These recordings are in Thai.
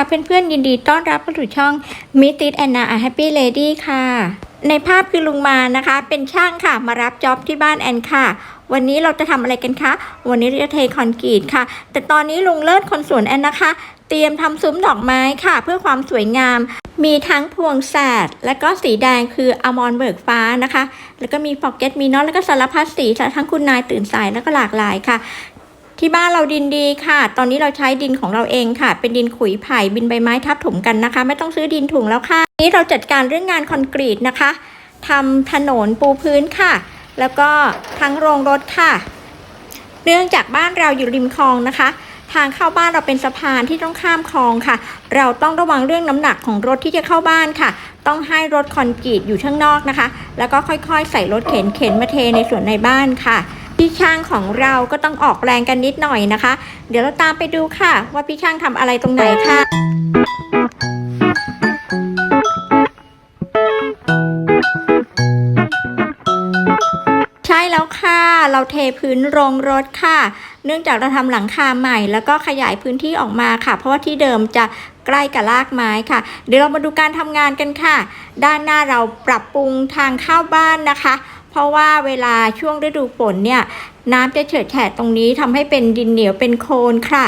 ค่ะเพื่อนๆยินดีต้อนรับเข้าสู่ช่องมิติแอนนาแฮปปี้เลดี้ค่ะ ในภาพคือลุงมานะคะ เป็นช่างค่ะมารับจ็อบที่บ้านแอนค่ะ วันนี้เราจะทำอะไรกันคะวันนี้เราจะเทคอนกรีตค่ะ แต่ตอนนี้ลุงเลิศคนสวนแอนนะคะ เตรียมทำซุ้มดอกไม้ค่ะ เพื่อความสวยงามมีทั้งพวงแสดและก็สีแดงคืออมรเบิกฟ้านะคะ แล้วก็มีพ็อกเก็ตมีนอตแล้วก็สารพัดสีทั้งคุณนายตื่นสายแล้วก็หลากหลายค่ะ ที่บ้านเราดินดีค่ะ ตอนนี้เราใช้ดินของเราเองค่ะ เป็นดินขุยไผ่บินใบไม้ทับถมกันนะคะ ไม่ต้องซื้อดินถุงแล้วค่ะ นี้เราจัดการเรื่องงานคอนกรีตนะคะทำถนนปูพื้นค่ะ แล้วก็ทั้งโรงรถค่ะ เนื่องจากบ้านเราอยู่ริมคลองนะคะ ทางเข้าบ้านเราเป็นสะพานที่ต้องข้ามคลองค่ะ เราต้องระวังเรื่องน้ำหนักของรถที่จะเข้าบ้านค่ะ ต้องให้รถคอนกรีตอยู่ข้างนอกนะคะ แล้วก็ค่อยๆ ใส่รถเข็นเข็นมาเทในส่วนในบ้านค่ะ พี่ช่างของเราก็ต้องออกแรงกันนิดหน่อยนะคะ เดี๋ยวเราตามไปดูค่ะ ว่าพี่ช่างทำอะไรตรงไหนค่ะ ใช่แล้วค่ะ เราเทพื้นโรงรถค่ะ เนื่องจากเราทำหลังคาใหม่ แล้วก็ขยายพื้นที่ออกมาค่ะ เพราะว่าที่เดิมจะใกล้กับรากไม้ค่ะ เดี๋ยวเรามาดูการทำงานกันค่ะ ด้านหน้าเราปรับปรุงทางเข้าบ้านนะคะ เพราะว่าเวลาช่วงฤดูฝนเนี่ย น้ำจะเฉิดแฉะตรงนี้ทำให้เป็นดินเหนียวเป็นโคลนค่ะ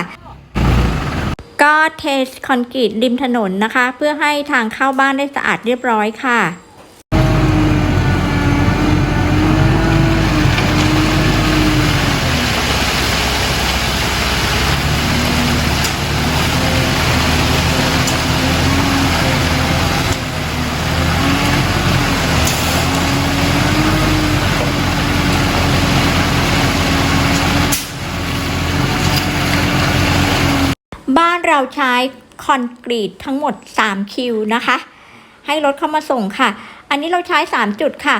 ก็เทคอนกรีตริมถนนนะคะ เพื่อให้ทางเข้าบ้านได้สะอาดเรียบร้อยค่ะ บ้าน เราใช้คอนกรีตทั้งหมด 3 คิวนะคะ ให้รถเข้ามาส่งค่ะ อันนี้เราใช้ 3 จุดค่ะ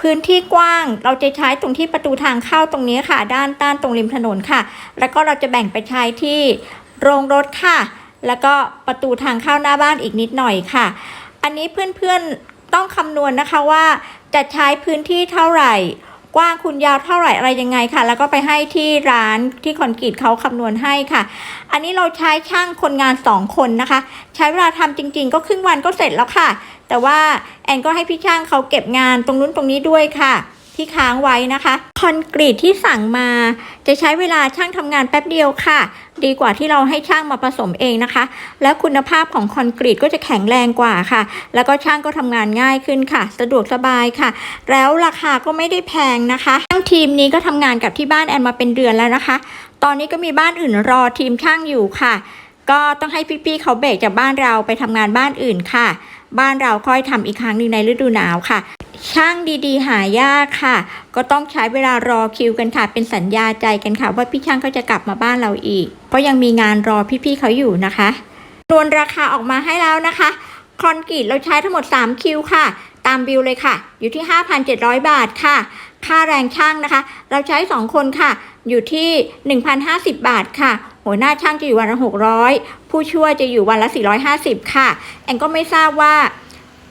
พื้นที่กว้างเราจะใช้ตรงที่ประตูทางเข้าตรงนี้ค่ะ ด้านด้านตรงริมถนนค่ะ แล้วก็เราจะแบ่งไปใช้ที่โรงรถค่ะ แล้วก็ประตูทางเข้าหน้าบ้านอีกนิดหน่อยค่ะ อันนี้เพื่อนๆต้องคำนวณนะคะว่าจะใช้พื้นที่เท่าไหร่ กว้างคุณยาวเท่าไหร่อะไรยังไงค่ะ แล้วก็ไปให้ที่ร้านที่คอนกรีตเขาคำนวณให้ค่ะ อันนี้เราใช้ช่างคนงาน 2 คนนะคะ ใช้เวลาทำจริง ๆ ก็ครึ่งวันก็เสร็จแล้วค่ะ แต่ว่าแอนก็ให้พี่ช่างเขาเก็บงานตรงนู้นตรงนี้ด้วยค่ะ ที่ค้างไว้นะคะ คอนกรีตที่สั่งมา จะใช้เวลาช่างทำงานแป๊บเดียวค่ะ ดีกว่าที่เราให้ช่างมาผสมเองนะคะ แล้วคุณภาพของคอนกรีตก็จะแข็งแรงกว่าค่ะ แล้วก็ช่างก็ทำงานง่ายขึ้นค่ะ สะดวกสบายค่ะ แล้วราคาก็ไม่ได้แพงนะคะช่างทีมนี้ก็ทำงานกับที่บ้านแอนมาเป็นเดือนแล้วนะคะ ตอนนี้ก็มีบ้านอื่นรอทีมช่างอยู่ค่ะก็ต้องให้พี่ๆเขาเบรกจากบ้านเราไปทำงานบ้านอื่นค่ะ บ้านเราค่อยทำอีกครั้งหนึ่งในฤดูหนาวค่ะ ช่างดีๆ หายากค่ะ ก็ต้องใช้เวลารอคิวกันค่ะ เป็นสัญญาใจกันค่ะ ว่าพี่ช่างเขาจะกลับมาบ้านเราอีก เพราะยังมีงานรอพี่ๆเขาอยู่นะคะรวนราคาออกมาให้แล้วนะคะ คอนกรีตเราใช้ทั้งหมด 3 คิวค่ะ ตามบิลเลยค่ะ อยู่ที่ 5,700 บาทค่ะ ค่าแรงช่างนะคะ เราใช้ 2 คนค่ะ อยู่ที่ 1,050 บาทค่ะหัวหน้าช่างจะอยู่วันละ600 ผู้ช่วยจะอยู่วันละ 450 ค่ะ แอนก็ไม่ทราบว่า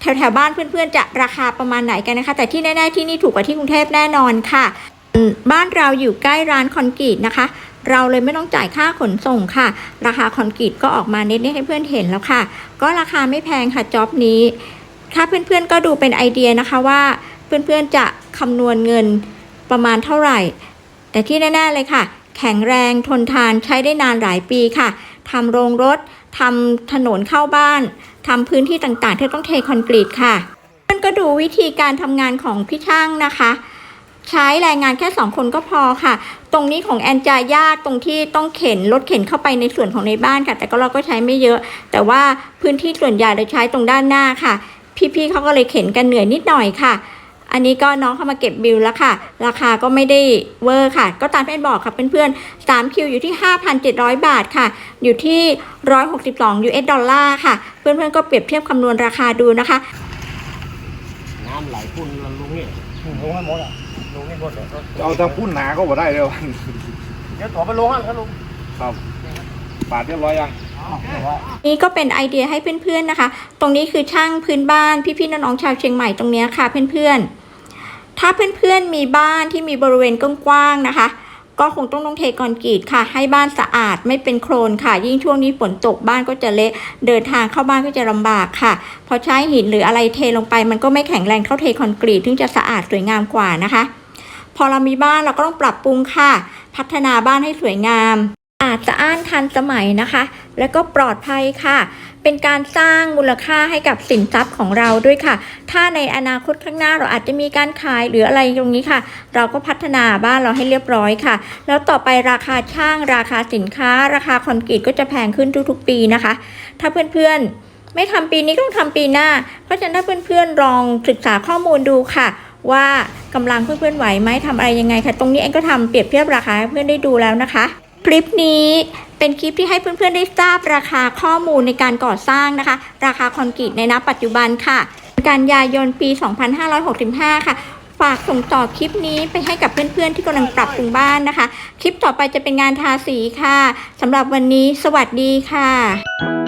แถวแถวๆบ้านเพื่อนๆจะราคาประมาณไหนกันนะคะ แต่ที่แน่ๆที่นี่ถูกกว่าที่กรุงเทพแน่นอนค่ะ บ้านเราอยู่ใกล้ร้านคอนกรีตนะคะ เราเลยไม่ต้องจ่ายค่าขนส่งค่ะ ราคาคอนกรีตก็ออกมาเน็ตๆให้เพื่อนเห็นแล้วค่ะ ก็ราคาไม่แพงค่ะจ็อบนี้ถ้าเพื่อนๆก็ดูเป็นไอเดียนะคะว่าเพื่อนๆจะคำนวณเงินประมาณเท่าไหร่ แต่ที่แน่ๆเลยค่ะ แข็งแรงทนทานใช้ได้นานหลายปีค่ะ ทำโรงรถทำถนนเข้าบ้านทำพื้นที่ต่างๆ ที่ต้องเทคอนกรีตค่ะเพื่อนก็ดูวิธีการทำงานของพี่ช่างนะคะ ใช้แรงงานแค่ 2 คนก็พอค่ะ ตรงนี้ของแอนจายากตรงที่ต้องเข็นรถเข็นเข้าไปในส่วนของในบ้านค่ะ แต่ก็เราก็ใช้ไม่เยอะ แต่ว่าพื้นที่ส่วนใหญ่เราใช้ตรงด้านหน้าค่ะ พี่ๆเขาก็เลยเข็นกันเหนื่อยนิดหน่อยค่ะ อันนี้ก็น้องเข้ามาเก็บบิลแล้วค่ะ ราคาก็ไม่ได้เวอร์ค่ะ ก็ตามที่แอนบอกค่ะเพื่อนๆ3คิวอยู่ที่ 5,700 บาทค่ะ อยู่ที่ 162 US ดอลลาร์ค่ะ เพื่อนๆก็เปรียบเทียบคำนวณราคาดูนะคะ น้ำไหลพุ่นแล้วลุงนี่ลงให้หมดอะลงให้หมดเลยเอาทางพุ่นหนาก็บ่ได้เลยเดี๋ยวถอไปลงอะครับลุงครับปาดเรียบร้อยยังนี่ก็เป็นไอเดียให้เพื่อนๆนะคะ ตรงนี้คือช่างพื้นบ้านพี่ๆน้องๆชาวเชียงใหม่ตรงเนี้ยค่ะเพื่อนๆ ถ้าเพื่อนๆมีบ้านที่มีบริเวณกว้างๆนะคะ ก็คงต้องต้องเทคอนกรีตค่ะ ให้บ้านสะอาดไม่เป็นโคลนค่ะ ยิ่งช่วงนี้ฝนตกบ้านก็จะเละเดินทางเข้าบ้านก็จะลำบากค่ะพอใช้หินหรืออะไรเทลงไป มันก็ไม่แข็งแรงเท่าเทคอนกรีตถึงจะสะอาดสวยงามกว่านะคะ พอเรามีบ้านเราก็ต้องปรับปรุงค่ะ พัฒนาบ้านให้สวยงามอาจจะอ้านทันสมัยนะคะ แล้วก็ปลอดภัยค่ะ เป็นการสร้างมูลค่าให้กับสินทรัพย์ของเราด้วยค่ะ ถ้าในอนาคตข้างหน้าเราอาจจะมีการขายหรืออะไรตรงนี้ค่ะ เราก็พัฒนาบ้านเราให้เรียบร้อยค่ะ แล้วต่อไปราคาช่าง ราคาสินค้า ราคาคอนกรีตก็จะแพงขึ้นทุกๆ ปีนะคะ ถ้าเพื่อนๆ ไม่ทำปีนี้ก็ต้องทำปีหน้า เพราะฉะนั้นถ้าเพื่อนๆลองศึกษาข้อมูลดูค่ะว่ากำลังเพื่อนๆไหวไหมทำอะไรยังไงค่ะ ตรงนี้เองก็ทำเปรียบเทียบราคาให้เพื่อนได้ดูแล้วนะคะ คลิปนี้ เป็นคลิปที่ให้เพื่อนๆได้ทราบราคาข้อมูลในการก่อสร้างนะคะ ราคาคอนกรีตในณปัจจุบันค่ะ กันยายนปี 2565 ค่ะฝากส่งต่อคลิปนี้ไปให้กับเพื่อนๆที่กำลังปรับปรุงบ้านนะคะ คลิปต่อไปจะเป็นงานทาสีค่ะสำหรับวันนี้สวัสดีค่ะ